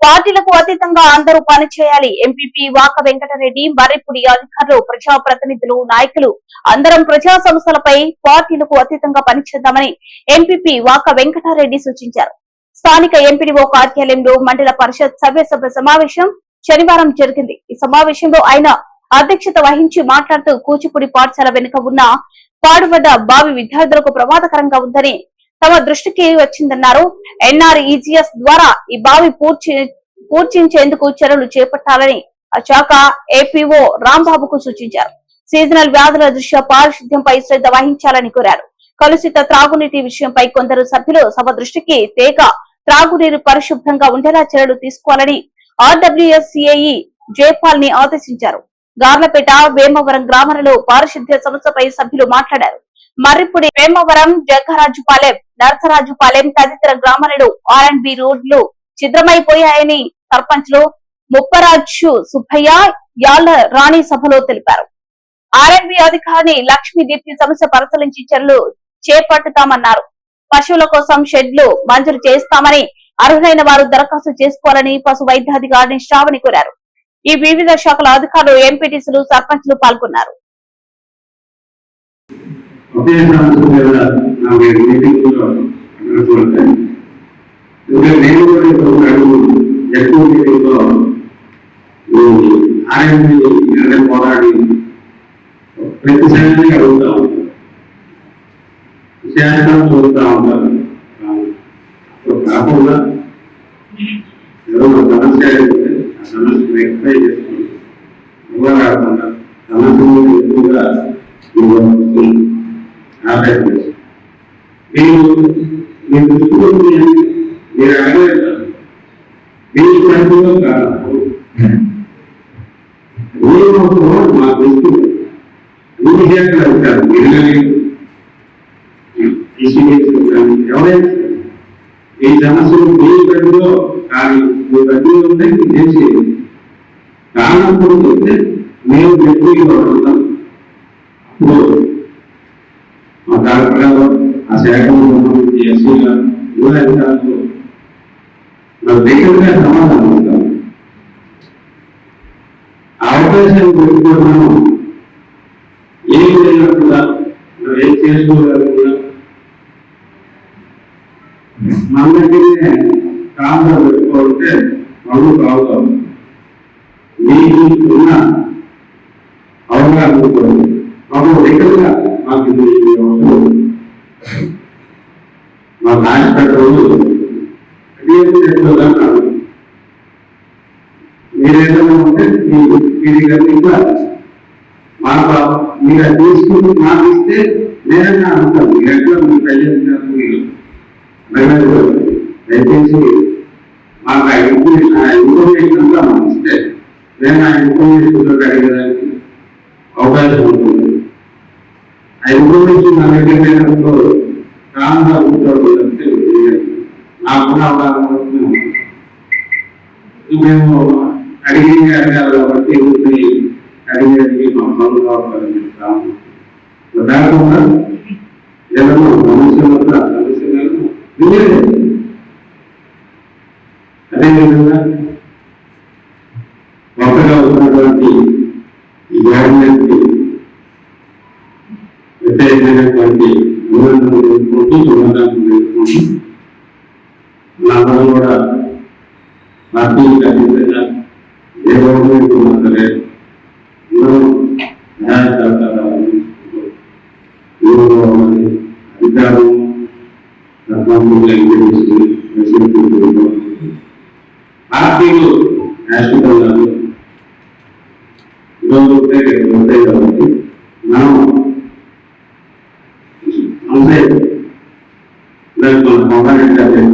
పార్టీలకు అతీతంగా అందరూ పనిచేయాలి. ఎంపీపీ వాక వెంకటరెడ్డి మర్రిపుడి అధికారులు ప్రజాప్రతినిధులు నాయకులు అందరం ప్రజా సంస్థలపై పార్టీలకు అతీతంగా పనిచేద్దామని ఎంపీపీ వాక వెంకటరెడ్డి సూచించారు. స్థానిక ఎంపీడీఓ కార్యాలయంలో మండల పరిషత్ సభ్య సభ సమావేశం శనివారం జరిగింది. ఈ సమావేశంలో ఆయన అధ్యక్షత వహించి మాట్లాడుతూ కూచిపూడి పాఠశాల వెనుక ఉన్న పాడుబడ్డ బావి విద్యార్థులకు ప్రమాదకరంగా ఉందని తమ దృష్టికి వచ్చిందన్నారు. ఎన్ఆర్ఈజీఎస్ ద్వారా ఈ బావి పూర్చి పూర్చించేందుకు చర్యలు చేపట్టాలని ఆ శాఖ ఏపీఓ రాంబాబుకు సూచించారు. సీజనల్ వ్యాధుల దృష్ట్యా పారిశుద్ధ్యంపై శ్రద్ధ వహించాలని కోరారు. కలుషిత త్రాగునీటి విషయంపై కొందరు సభ్యులు సభ దృష్టికి తేక త్రాగునీరు పరిశుభ్రంగా ఉండేలా చర్యలు తీసుకోవాలని ఆర్డబ్ల్యూఎస్సిఐ జైపాల్ని ఆదేశించారు. గార్లపేట వేమవరం గ్రామాలలో పారిశుద్ధ్య సమస్యపై సభ్యులు మాట్లాడారు. మర్రిపుడి వేమవరం జగ్గరాజుపాలెం నరసరాజుపాలెం తదితర గ్రామాలలో ఆర్ అండ్ బి రోడ్లు ఛిద్రమైపోయాయని సర్పంచ్లు ముప్పరాజు సుబ్బయ్య యాళ్ళ రాణి సభలో తెలిపారు. ఆర్ అండ్ బి అధికారిని లక్ష్మీ దీప్తి సమస్య పరిశీలించి చర్యలు చేపట్టుతామన్నారు. పశువుల కోసం షెడ్లు మంజూరు చేస్తామని అర్హులైన వారు దరఖాస్తు చేసుకోవాలని పశు వైద్యాధికారిని శ్రావణి కోరారు. ఈ వివిధ శాఖల అధికారులు ఎంపీటీసీలు సర్పంచ్లు పాల్గొన్నారు. ఒకే సమస్య మీద నాలుగు మీటింగ్లో అడుగుతుంటే నేను కూడా ఒక అడుగు ఎక్కువ మీటింగ్లో ఆర్ఎంపీ నిన్న పోరాడి ప్రతిసారి అడుగుతా ఉంటాను విషయాలను చూస్తూ ఉంటాను అప్పుడు కాకుండా ఏదో సమస్య అయితే ఆ సమస్యను చేసుకుంటాం సమస్య ఎక్కువగా আদায় করেছে। এই এই দুটো নিয়ে এর আগে এই কাজগুলো কারণ ওই মতো মা বলতে উনি একটা উঠান বিরিয়ানি ইসিএস উঠান অনেক এই জানাশোনা এই কাজগুলো আর ওই কাজগুলো নাকি দিয়েছে কারণ করতে মেয়েও ব্যক্তিগত డాక్టర్ ఆ శాఖలో ఉన్నటువంటి ఎస్సీ గారు యువ అధికారులు నాకు దగ్గరగా సమాధానం ఇస్తాను ఆ అవకాశాన్ని పెట్టుకోవడం ఏం లేనట్టుగా మనం ఏం చేసుకోలేకుండా మన దగ్గరే కాంతా పెట్టుకోవాలంటే మనం కావుతాం మీకు ఉన్న అవగాహన కూడా మాకు దగ్గరగా మాకు ఇది అవసరం మా హాస్పిటల్ మీరేదైనా ఉంటే మీ- మీరు ఇంకా మాకు మీరు అది తీసుకుని మాకు ఇస్తే నేనన్నా అంటాను మీరు ఎట్లా మీకు అయ్యేది మీరు దయచేసి మాకు ఆ ఇన్ఫర్మేషన్ ఆ ఇన్ఫర్మేషన్ అంతా మాకు ఇస్తే నేను ఆ ఇన్ఫర్మేషన్ అడిగేదానికి ఐదు నా దగ్గర లేనప్పుడు కాంతా కూర్చోవడం నాకున్న మేము కాబట్టి అడిగేది మా పనులు కావాలని చెప్తాము దానివల్ల సమస్యలను అదేవిధంగా కొత్తగా ఉన్నటువంటి ఈ గవర్నమెంట్ వ్యతిరేకమైనటువంటి నిబంధనలు చేసుకుంటూ సమాధానం చేసుకుంటూ మనందరం కూడా పార్టీకి అతీతంగా ఏ గవర్నమెంట్ ఉన్నా సరే అందరం న్యాయ సహకారాలు ఊళ్ళో ఉన్నది అధికారం సర్పంచులు Muhammad